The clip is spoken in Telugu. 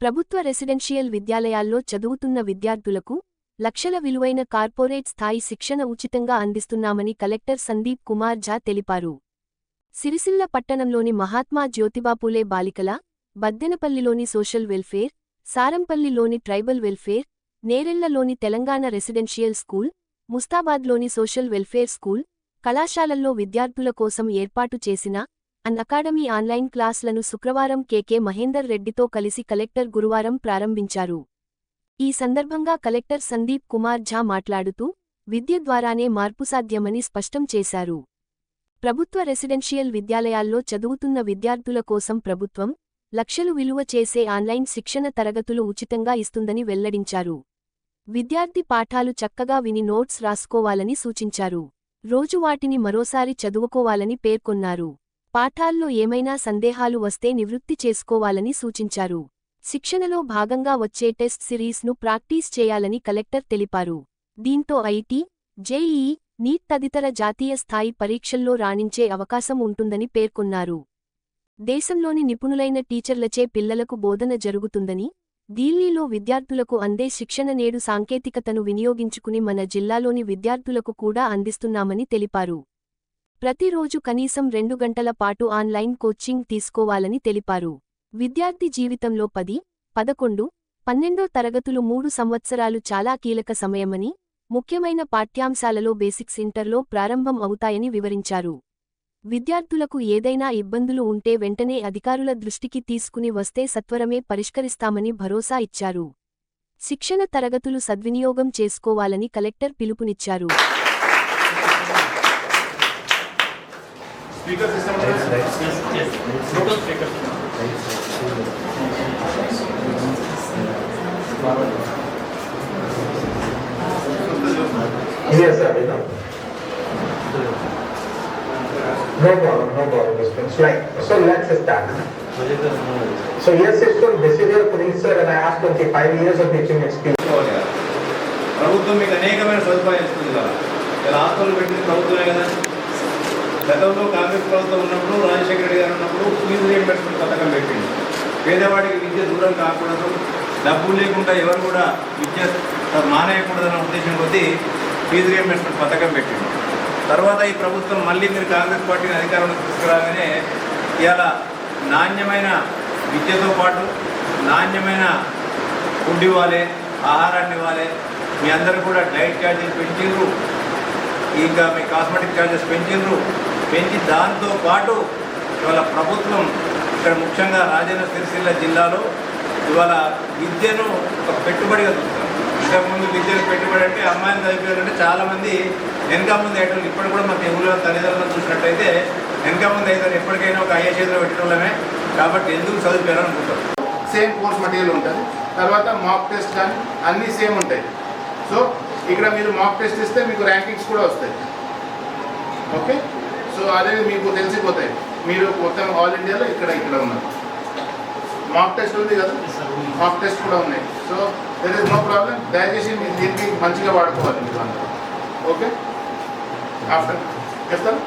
ప్రభుత్వ రెసిడెన్షియల్ విద్యాలయాల్లో చదువుతున్న విద్యార్థులకు లక్షల విలువైన కార్పొరేట్ స్థాయి శిక్షణ ఉచితంగా అందిస్తున్నామని కలెక్టర్ సందీప్ కుమార్ ఝా తెలిపారు. సిరిసిల్ల పట్టణంలోని మహాత్మా జ్యోతిబాపూలే బాలికల బద్దెనపల్లిలోని సోషల్ వెల్ఫేర్ సారంపల్లిలోని ట్రైబల్ వెల్ఫేర్ నేరెళ్ళలోని తెలంగాణ రెసిడెన్షియల్ స్కూల్ ముస్తాబాద్లోని సోషల్ వెల్ఫేర్ స్కూల్ కళాశాలల్లో విద్యార్థుల కోసం ఏర్పాటు చేసిన అన్ అకాడమీ ఆన్లైన్ క్లాస్లను శుక్రవారం కెకే మహేందర్ రెడ్డితో కలిసి కలెక్టర్ గురువారం ప్రారంభించారు. ఈ సందర్భంగా కలెక్టర్ సందీప్ కుమార్ ఝా మాట్లాడుతూ విద్య ద్వారానే మార్పు సాధ్యమని స్పష్టం చేశారు. ప్రభుత్వ రెసిడెన్షియల్ విద్యాలయాల్లో చదువుతున్న విద్యార్థుల కోసం ప్రభుత్వం లక్షలు విలువ చేసే ఆన్లైన్ శిక్షణ తరగతులు ఉచితంగా ఇస్తుందని వెల్లడించారు. విద్యార్థి పాఠాలు చక్కగా విని నోట్స్ రాసుకోవాలని సూచించారు. రోజు వాటిని మరోసారి చదువుకోవాలని పేర్కొన్నారు. పాఠాల్లో ఏమైనా సందేహాలు వస్తే నివృత్తి చేసుకోవాలని సూచించారు. శిక్షణలో భాగంగా వచ్చే టెస్ట్ సిరీస్ను ప్రాక్టీస్ చేయాలని కలెక్టర్ తెలిపారు. దీంతో ఐటీ జేఈ నీట్ తదితర జాతీయ స్థాయి పరీక్షల్లో రాణించే అవకాశం ఉంటుందని పేర్కొన్నారు. దేశంలోని నిపుణులైన టీచర్లచే పిల్లలకు బోధన జరుగుతుందని ఢిల్లీలో విద్యార్థులకు అందే శిక్షణ నేడు సాంకేతికతను వినియోగించుకుని మన జిల్లాలోని విద్యార్థులకు కూడా అందిస్తున్నామని తెలిపారు. ప్రతిరోజు కనీసం రెండు గంటల పాటు ఆన్లైన్ కోచింగ్ తీసుకోవాలని తెలిపారు. విద్యార్థి జీవితంలో పది పదకొండు పన్నెండో తరగతులు మూడు సంవత్సరాలు చాలా కీలక సమయమని ముఖ్యమైన పాఠ్యాంశాలలో బేసిక్స్ ఇంటర్లో ప్రారంభం అవుతాయని వివరించారు. విద్యార్థులకు ఏదైనా ఇబ్బందులు ఉంటే వెంటనే అధికారుల దృష్టికి తీసుకుని వస్తే సత్వరమే పరిష్కరిస్తామని భరోసా ఇచ్చారు. శిక్షణ తరగతులు సద్వినియోగం చేసుకోవాలని కలెక్టర్ పిలుపునిచ్చారు. Speaker system bluetooth speaker Yes, sir, we know. No problem, no problem, Mr. Prince. Right, so let's start. So yes, it's from Decidir Prince, sir, and I have twenty-five years of teaching experience. తీసుకోవాలి కదా. ప్రభుత్వం మీకు అనేకమైన సదుపాయాలు ఇస్తుంది కదా ఇలా హాస్టల్ పెట్టింది ప్రభుత్వమే కదా గతంలో కాంగ్రెస్ ప్రభుత్వం ఉన్నప్పుడు రాజశేఖర రెడ్డి గారు ఉన్నప్పుడు ఫీజు రియంబర్స్మెంట్ పథకం పెట్టింది పేదవాడికి విద్య దూరం కాకూడదు డబ్బులు లేకుండా ఎవరు కూడా విద్య మానేయకూడదన్న ఉద్దేశం కొద్దీ ఫీజు రియంబర్స్మెంట్ పథకం పెట్టింది తర్వాత ఈ ప్రభుత్వం మళ్ళీ మీరు కాంగ్రెస్ పార్టీని అధికారంలోకి తీసుకురాగానే ఇవాళ నాణ్యమైన విద్యతో పాటు నాణ్యమైన ఫుడ్ ఇవ్వాలి ఆహారాన్ని ఇవ్వాలి మీ అందరూ కూడా డైట్ ఛార్జీలు పెంచిండ్రు ఇంకా మీ కాస్మెటిక్ ఛార్జెస్ పెంచిండ్రు పెంచి దాంతో పాటు ఇవాళ ప్రభుత్వం ఇక్కడ ముఖ్యంగా రాజన్న సిరిసిల్ల జిల్లాలో ఇవాళ విద్యను ఒక పెట్టుబడిగా చూస్తారు ఇంతకుముందు విద్యను పెట్టుబడి అంటే అమ్మాయిని చదివారంటే చాలామంది వెనక ముందు అయితే ఇప్పుడు కూడా మన తెలుగులో తల్లిదండ్రులను చూసినట్టయితే వెనక ముందు అయితే ఎప్పటికైనా ఒక అయ్యే చేతిలో పెట్టడమే కాబట్టి ఎందుకు చదివిపోయారనుకుంటారు సేమ్ కోర్స్ మెటీరియల్ ఉంటుంది. తర్వాత మాక్ టెస్ట్ కానీ అన్నీ సేమ్ ఉంటాయి. సో ఇక్కడ మీరు మాక్ టెస్ట్ ఇస్తే మీకు ర్యాంకింగ్స్ కూడా వస్తాయి. ఓకే? సో అదే మీకు తెలిసిపోతాయి. మీరు మొత్తం ఆల్ ఇండియాలో ఇక్కడ ఇక్కడ ఉన్నారు. మాక్ టెస్ట్ ఉంది కదా? మాక్ టెస్ట్ కూడా ఉన్నాయి. So there is no problem దయచేసి మీరు దీనికి మంచిగా వాడుకోవాలి మీరు ఓకే ఆఫ్టర్ చెప్తాను